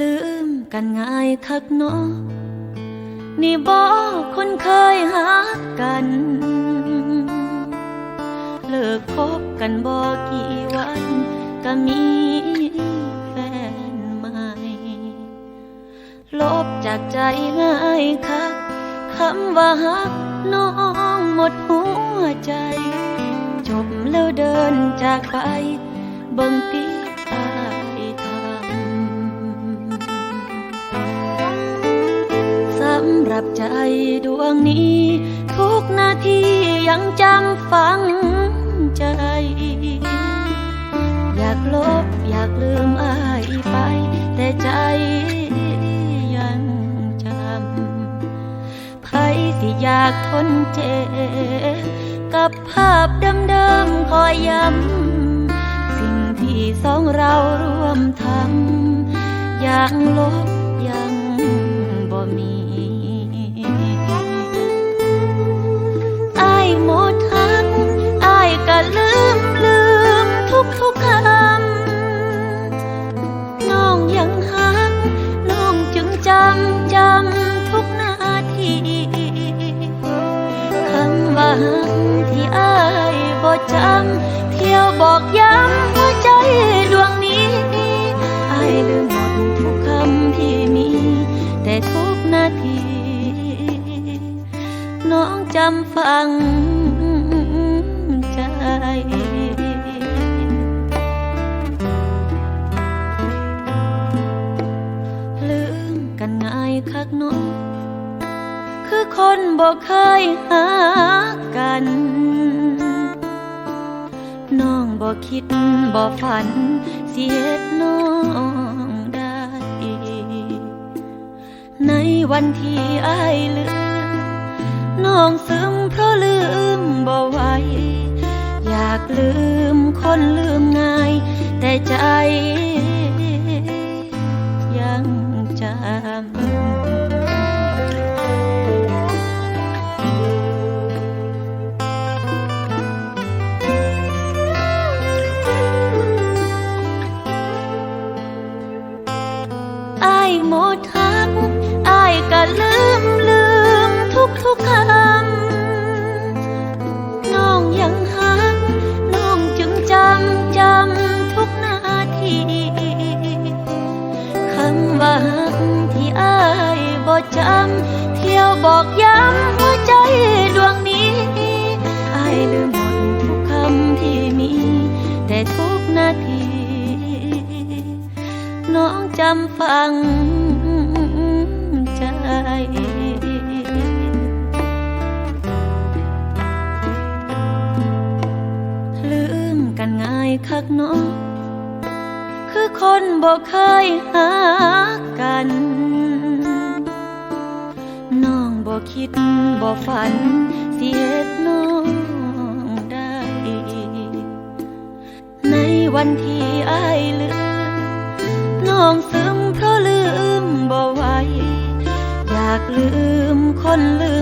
ลืมกันง่ายคักเนาะนี่บ่คนเคยหากัน เลิกคบกันบ่กี่วันก็มีแฟนใหม่ ลบจากใจง่ายคักคำว่าฮักน้องหมดหัวใจ จบแล้วเดินจากไปเบิ่งตี รับใจดวงนี้ ทุกนาทียังจำฝังใจ อยากลบอยากลืมอายไป แต่ใจยังจำไผสิอยากทนเจ็บกับภาพเดิมๆคอยย้ำ สิ่งที่สองเราร่วมทำอย่างลบยังบ่มีำว่าหักที่อายบ่จำเที่ยวบอกย้ำหัวใจดวงนี้อายลืมหมดทุกคำที่มี แต่ทุกนาที น้องจำฟังใจลืมกันง่ายคักเนาะ คือคนบอกเคยหากัน น้องบอกคิดบอกฝันเสียดน้องได้ ในวันที่อายลืมน้องซึมเพราะลืมบ่ไหวอยากลืมคนลืมง่าย แต่ใจ หมดทักอายก็ลืมลืมทุกทุกคำน้องยังหักน้องจึงจำจำทุกนาทีคำว่าหักที่อายบ่จำเที่ยวบอกย้ำหัวใจดวงนี้อายลืมำฟังใจลืมกันง่ายคักเนาะคือคนบอกเคยหากันน้องบอกคิดบอกฝันเสียดน้องได้ ในวันที่อายลืม น้องซึมเพราะลืมบ่ไวอยากลืมคนลืม